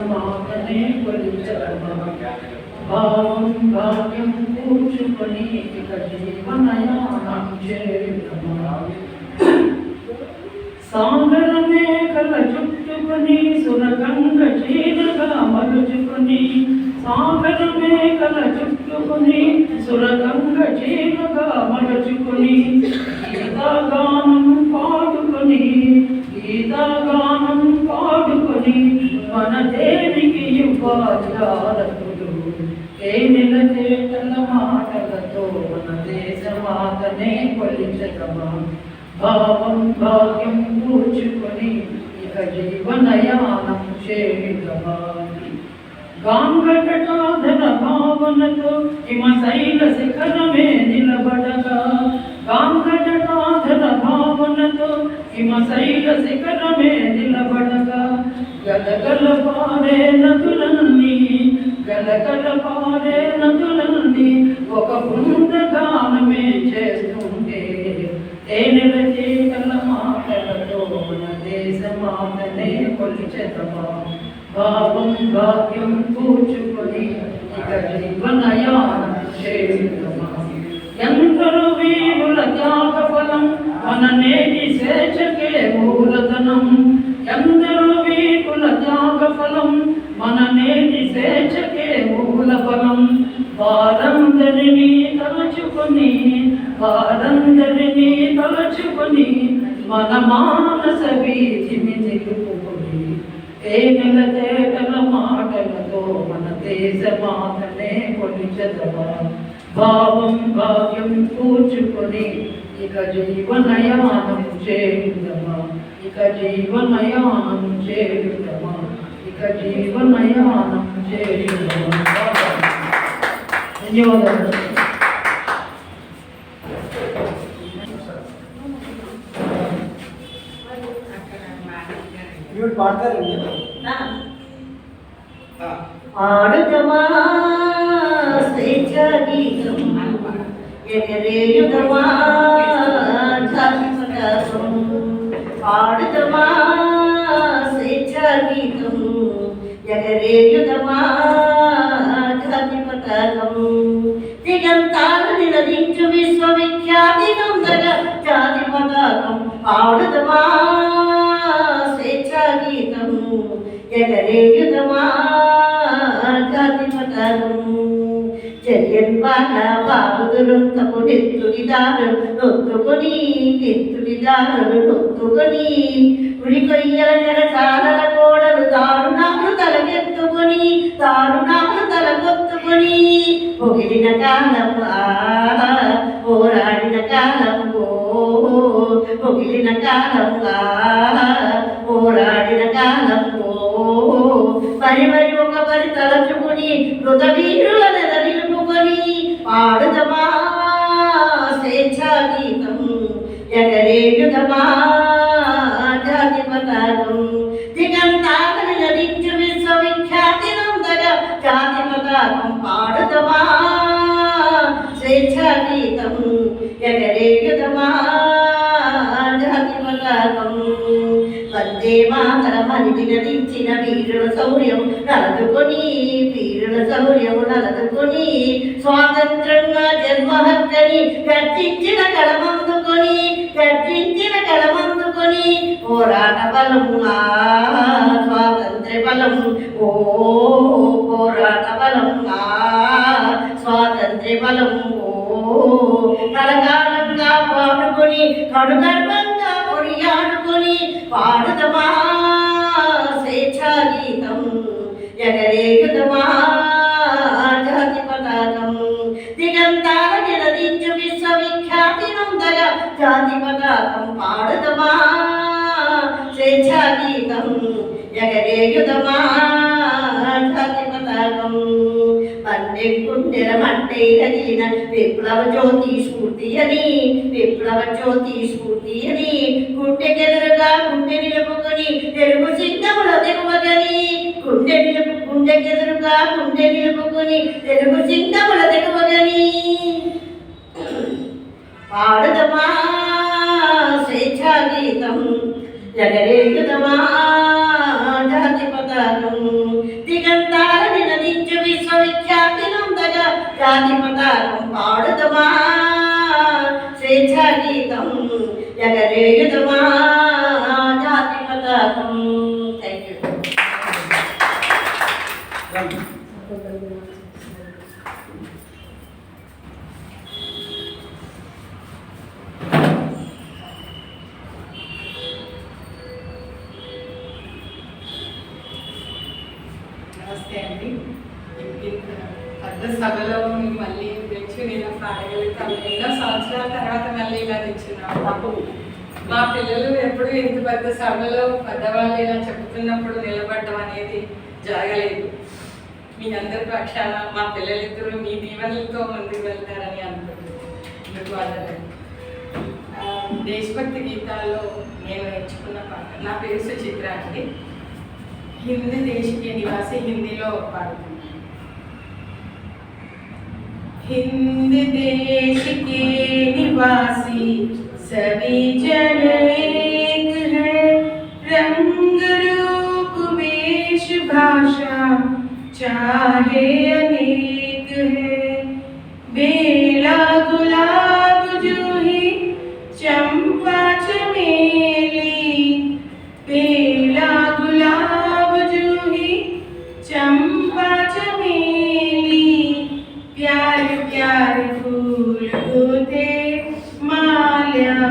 మాతనే భావం భాగ్యం కూర్చుకొని ఇక జీవనయానం సాగరమే కల చుట్టుకొని సురగంగ చీరగా మలుచుకొని సాగరమే కల చుట్టుకొని సురగంగ చీరగా మలుచుకొని మాటలతో మన భావం భాగ్యం కూర్చుకొని ఇక జీవనయానం చేయుదమా గాంగటటాధర భావనతో హిమశైల శిఖరమే నిలబడగా. గాంగటటాధర భావనతో హిమశైల శిఖరమే నిలబడగా. గలగల పారే నదులన్నీ గలగల పారే నదులన్నీ ఒక బృందగానమే భావం భాగ్యం కూర్చుకొని ఇక జీవనయానం చేయుదమా ఎందరు వీరుల త్యాగ ఫలం మన నేటి స్వేచ్ఛకే మూలధనం. ఎందరో వీరుల త్యాగ ఫలం మన నేటి స్వేచ్ఛకే మూల ఫలం వారందరినీ తలచుకొని వారందరినీ తలచుకొని మన మానస వీధి నిలుపుకొని తేనెల తేటల మాటలతో మన దేశ మాటనే కొలిచదవా? భావం భావ్యం కూర్చుకొని ఇక జీవనయానం చేయుదమా? ఇక జీవనయానం చేయుదమా? ఇక జీవనయానం చేయుదమా? ధన్యవాదాలు. మీరు పాడతారండి ఆడుతమా స్వేచ్ఛ గీతం ఎగరేయుదమా ధర్మకం ఆడుతమా స్వేచ్ఛ గీతం. ఎగరేయుదమా బాబుదులంతకు నెత్తుడిదారు నొత్తుకొని నెత్తుడిదారు నొత్తుకొని ఉడి కొయ్యల నెరసాలల కోడలు దారుణాలు తలకెత్తుకొని దారుణాలు తలకొత్తుకొని పొగిలిన కాలం పోరాడిన కాలం ఓ పొగిలిన కాలం పోరాడిన కాలం మరి మరి ఒక పరి తలచుకుని మృత వీరుల నెల నిలుపుకొని పాడుదమా గీతం ఎగరేయుదమా జాతి దిగంతాగని నటించు విశ్వవిఖ్యాతి నందగా జాతి పతాకం పాడుదమా. స్వేచ్ఛా గీతం ఎగరేయుదమా భాగం వందే మాతరమని వినదించిన వీరుల శౌర్యం నలదుకొని వీరుల శౌర్యం నలదుకొని స్వాతంత్రంగా జన్మహత్యని గర్జించిన కళమందుకొని గర్జించిన కళమందుకొని పోరాట బలం స్వాతంత్ర బలం ఓ పోరాట బలం స్వాతంత్ర బలం ఓ కలకాలంగా పాడుకొని కడుగర్భంగా కొనియాడుకొని పాడుదమా? స్వేచ్ఛా గీతం ఎగరేగుదమా జాతి పతాకం దిగంతాల నిలదించు విశ్వవిఖ్యాతి నందగా జాతి పతాకం పాడుదమా? స్వేచ్ఛా గీతం ఎగరేగుదమా జాతి పతాకం. పన్నెండుండెల విప్లవ జ్యోతి స్ఫూర్తి అని విప్లవ జ్యోతి స్ఫూర్తి అని గుండెకెదురుగా గుండె నిలుపుకొని తెలుగు సింగముల తెగువగని గుండె నిలుపు గుండెకెదురుగా గుండె నిలుపుకొని తెలుగు సింగముల తెగువగని పాడుదమా స్వేచ్ఛా గీతం జగరేగుదమా సభలో మళ్ళీ తెచ్చి నేను సాగలుగుతాను ఎన్నో సంవత్సరాల తర్వాత మళ్ళీ ఇలా తెచ్చున్నాను మా పిల్లలు ఎప్పుడు ఇంత పెద్ద సభలో పెద్దవాళ్ళు ఇలా చెప్తున్నప్పుడు నిలబడడం అనేది జరగలేదు. మీ అందరి పక్షాన మా పిల్లలిద్దరూ మీ దీవెనలతో ముందుకు వెళ్తారని అనుకుంటున్నాను. దేశభక్తి గీతాల్లో నేను నేర్చుకున్న పాట. నా పేరు సుచిత్ర అండి. హిందీ దేశీయ నివాసి హిందీలో పాడుతుంది. हिंद देश के निवासी सभी जन एक है। रंग रूप वेश भाषा चाहे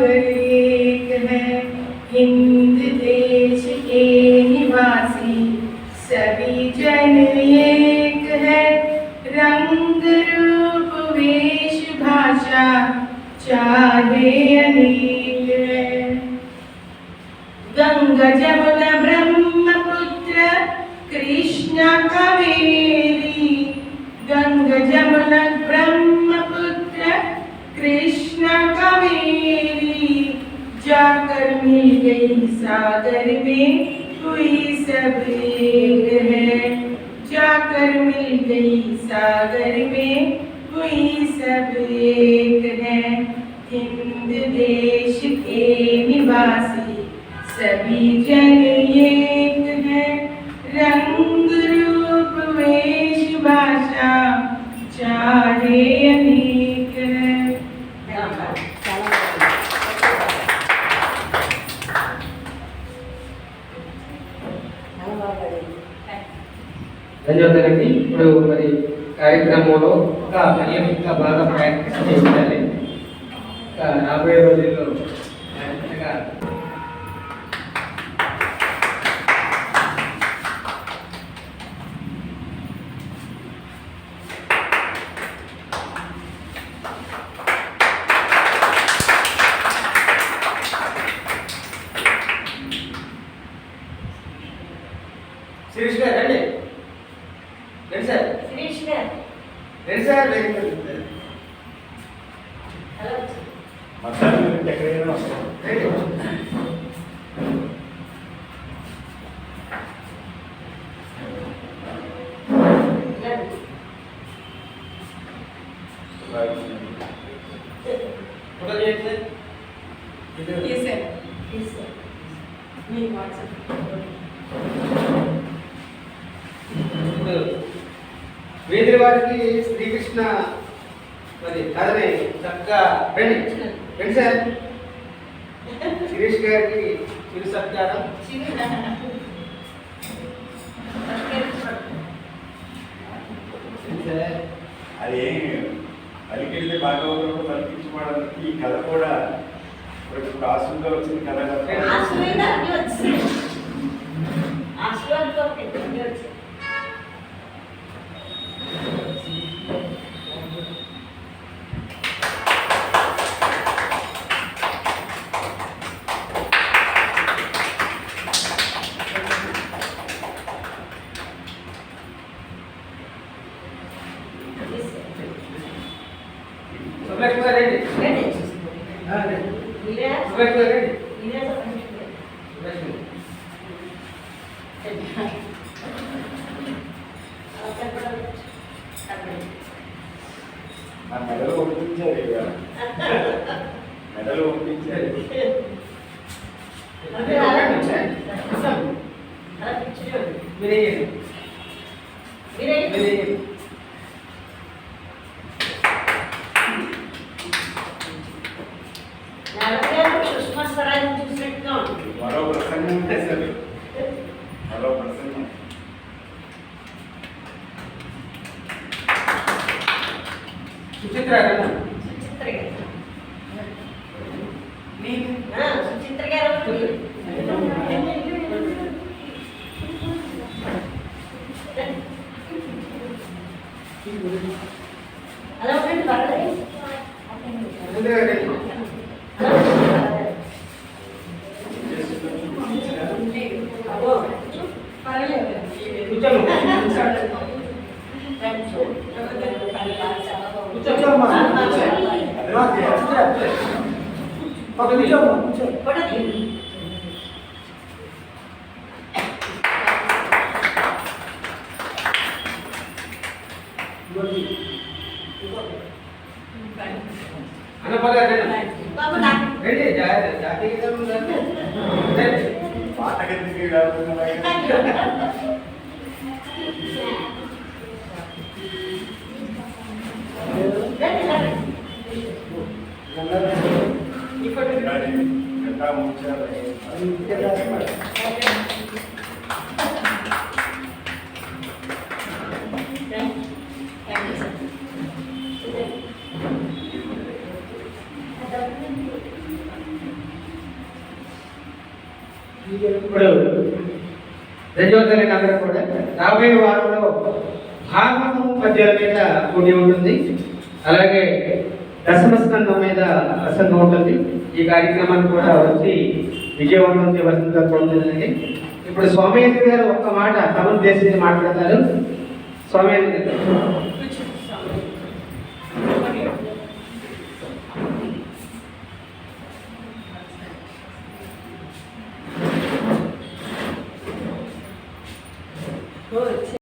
मगर एक है। हिंद देश के निवासी, सभी जन एक है। रंग रूप वेश भाषा, चाहे अनेक है। गंगा जमुना ब्रह्मपुत्र, कृष्ण कावेरी। गंगा जमुना सागर में कोई सब है। जाकर मिल गई सागर में कोई सब एक है। हिंद देश के निवासी सभी जन एक ధన్యవాదాలండి ఇప్పుడు మరి కార్యక్రమంలో ఒక పర్యం ఇంకా బాగా ప్రాక్టీస్ చేయాలి ఇంకా రాబోయే రోజుల్లో శిరీష్ గారు రండి సార్ శిరీష్ గారు రండి సార్ వెరీ గుడ్ హలో మధ్యాహ్నం నుంచి ఎక్కడికైనా వస్తాం రండి రండి. వేదిరి వారికి శ్రీకృష్ణ మరి కథని చక్కగా రండి రండి సార్. శిరీష్ గారికి చిరు సత్కారం. అది పలికెళ్ళి భాగవతంలో పలికించబడడానికి ఈ కథ కూడా ఇప్పుడు ఆశుగా వచ్చిన కథ కదా. నా మెడలు ఒప్పించారు ఇక మెడలు ఒప్పించారు మీరేయండి. మీరేయండి. సుష్మా స్వరాజ్ చూసినట్టుగా ఉంది మరో ప్రసంగం చేశారు మరో ప్రసంగం సుచిత్ర గారు. సుచిత్ర అన్న పద రండి. బాబు నాకు రండి జా- జాతీయ గీతం రండి. రండి. పాట కిందకి కాకుండా రాబోయే వారంలో భాగవతం పద్యాల మీద పుణ్యం ఉంటుంది. అలాగే దశమస్కంధం మీద ప్రసంగం ఉంటుంది. ఈ కార్యక్రమాన్ని కూడా వచ్చి విజయవంతం చేయవలసిందిగా కోరుతుందండి ఇప్పుడు స్వామి గారు ఒక్క మాట తమ ఉద్దేశించి మాట్లాడతారు. స్వామి